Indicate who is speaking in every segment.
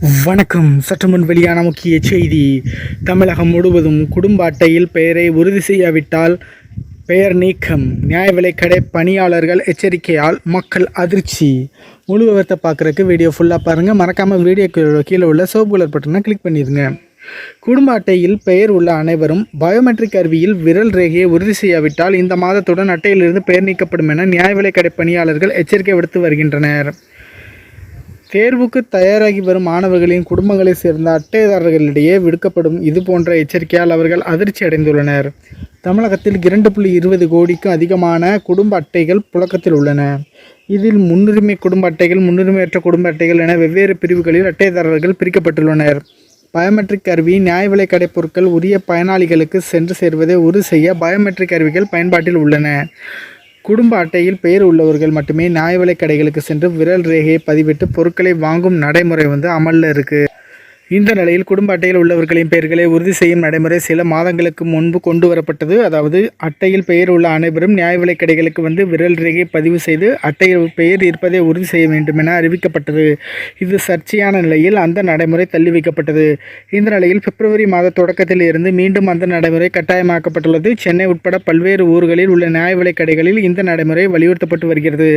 Speaker 1: வணக்கம். சற்றுமுன் வெளியான முக்கிய செய்தி. தமிழகம் முழுவதும் குடும்ப அட்டையில் பெயரை உறுதி செய்யாவிட்டால் பெயர் நீக்கம். நியாய விலைக்கடை பணியாளர்கள் எச்சரிக்கையால் மக்கள் அதிர்ச்சி. முழு விவரத்தை பார்க்குறக்கு வீடியோ ஃபுல்லாக பாருங்கள் மறக்காமல் வீடியோ கீழே உள்ள சோப்பு கலர் பட்டனை கிளிக் பண்ணிடுங்க. குடும்ப அட்டையில் பெயர் உள்ள அனைவரும் பயோமெட்ரிக் கருவியில் விரல் ரேகையை உறுதி செய்யாவிட்டால் இந்த மாதத்துடன் அட்டையிலிருந்து பெயர் நீக்கப்படும் என நியாய விலைக்கடை பணியாளர்கள் எச்சரிக்கை விடுத்து வருகின்றனர். தேர்வுக்கு தயாராகி வரும் மாணவர்களின் குடும்பங்களைச் சேர்ந்த அட்டைதாரர்களிடையே விடுக்கப்படும் இது போன்ற எச்சரிக்கையால் அவர்கள் அதிர்ச்சி அடைந்துள்ளனர். தமிழகத்தில் இரண்டு புள்ளி இருபது கோடிக்கும் அதிகமான குடும்ப அட்டைகள் புழக்கத்தில் உள்ளன. இதில் முன்னுரிமை குடும்ப அட்டைகள் முன்னுரிமையற்ற குடும்ப அட்டைகள் என வெவ்வேறு பிரிவுகளில் அட்டைதாரர்கள் பிரிக்கப்பட்டுள்ளனர். பயோமெட்ரிக் கருவி நியாய விலைக்கடை பொருட்கள் உரிய பயனாளிகளுக்கு சென்று சேர்வதை உறுதி செய்ய பயோமெட்ரிக் கருவிகள் பயன்பாட்டில் உள்ளன. குடும்ப அட்டையில் பெயர் உள்ளவர்கள் மட்டுமே நியாய விலைக் கடைகளுக்கு சென்று விரல் ரேகையை பதிவிட்டு பொருட்களை வாங்கும் நடைமுறை வந்து அமலில் இருக்குது இந்த நிலையில் குடும்ப அட்டையில் உள்ளவர்களின் பெயர்களை உறுதி செய்யும் நடைமுறை சில மாதங்களுக்கு முன்பு கொண்டு வரப்பட்டது அதாவது அட்டையில் பெயர் உள்ள அனைவரும் நியாய விலைக் கடைகளுக்கு வந்து விரல் ரேகை பதிவு செய்து அட்டையில் பெயர் இருப்பதை உறுதி செய்ய வேண்டும் என அறிவிக்கப்பட்டது. இது சர்ச்சையான நிலையில் அந்த நடைமுறை தள்ளி வைக்கப்பட்டது. இந்த நிலையில் பிப்ரவரி மாத தொடக்கத்தில் இருந்து மீண்டும் அந்த நடைமுறை கட்டாயமாக்கப்பட்டுள்ளது. சென்னை உட்பட பல்வேறு ஊர்களில் உள்ள நியாய விலைக் கடைகளில் இந்த நடைமுறை வலியுறுத்தப்பட்டு வருகிறது.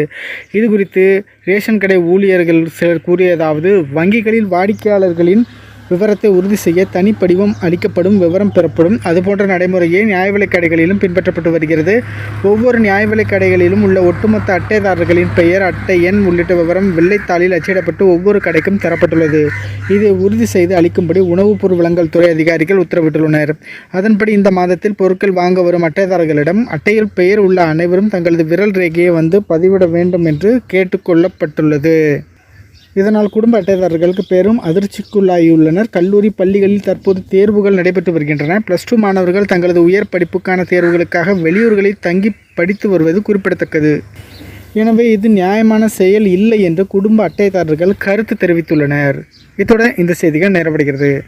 Speaker 1: இது குறித்து ரேஷன் கடை ஊழியர்கள் சிலர் கூறியதாவது வங்கிகளில் வாடிக்கையாளர்களின் விவரத்தை உறுதி செய்ய தனிப்படிவம் அளிக்கப்படும் விவரம் பெறப்படும். அதுபோன்ற நடைமுறையே நியாய விலைக்கடைகளிலும் பின்பற்றப்பட்டு வருகிறது. ஒவ்வொரு நியாய விலைக்கடைகளிலும் உள்ள ஒட்டுமொத்த அட்டைதாரர்களின் பெயர் அட்டை எண் உள்ளிட்ட விவரம் வெள்ளைத்தாளில் அச்சிடப்பட்டு ஒவ்வொரு கடைக்கும் தரப்பட்டுள்ளது. இதை உறுதி செய்து அளிக்கும்படி உணவுப் பொருள் வழங்கல் துறை அதிகாரிகள் உத்தரவிட்டுள்ளனர். அதன்படி இந்த மாதத்தில் பொருட்கள் வாங்க வரும் அட்டைதாரர்களிடம் அட்டையில் பெயர் உள்ள அனைவரும் தங்களது விரல் ரேகையை வந்து பதிவிட வேண்டும் என்று கேட்டுக்கொள்ளப்பட்டுள்ளது இதனால் குடும்ப அட்டைதாரர்களுக்கு பெரும் அதிர்ச்சிக்குள்ளாகியுள்ளனர். கல்லூரி பள்ளிகளில் தற்போது தேர்வுகள் நடைபெற்று வருகின்றன. ப்ளஸ் டூ மாணவர்கள் தங்களது உயர் படிப்புக்கான தேர்வுகளுக்காக வெளியூர்களில் தங்கி படித்து வருவது குறிப்பிடத்தக்கது. எனவே இது நியாயமான செயல் இல்லை என்று குடும்ப அட்டைதாரர்கள் கருத்து தெரிவித்துள்ளனர். இத்துடன் இந்த செய்திகள் நிறைவடைகிறது.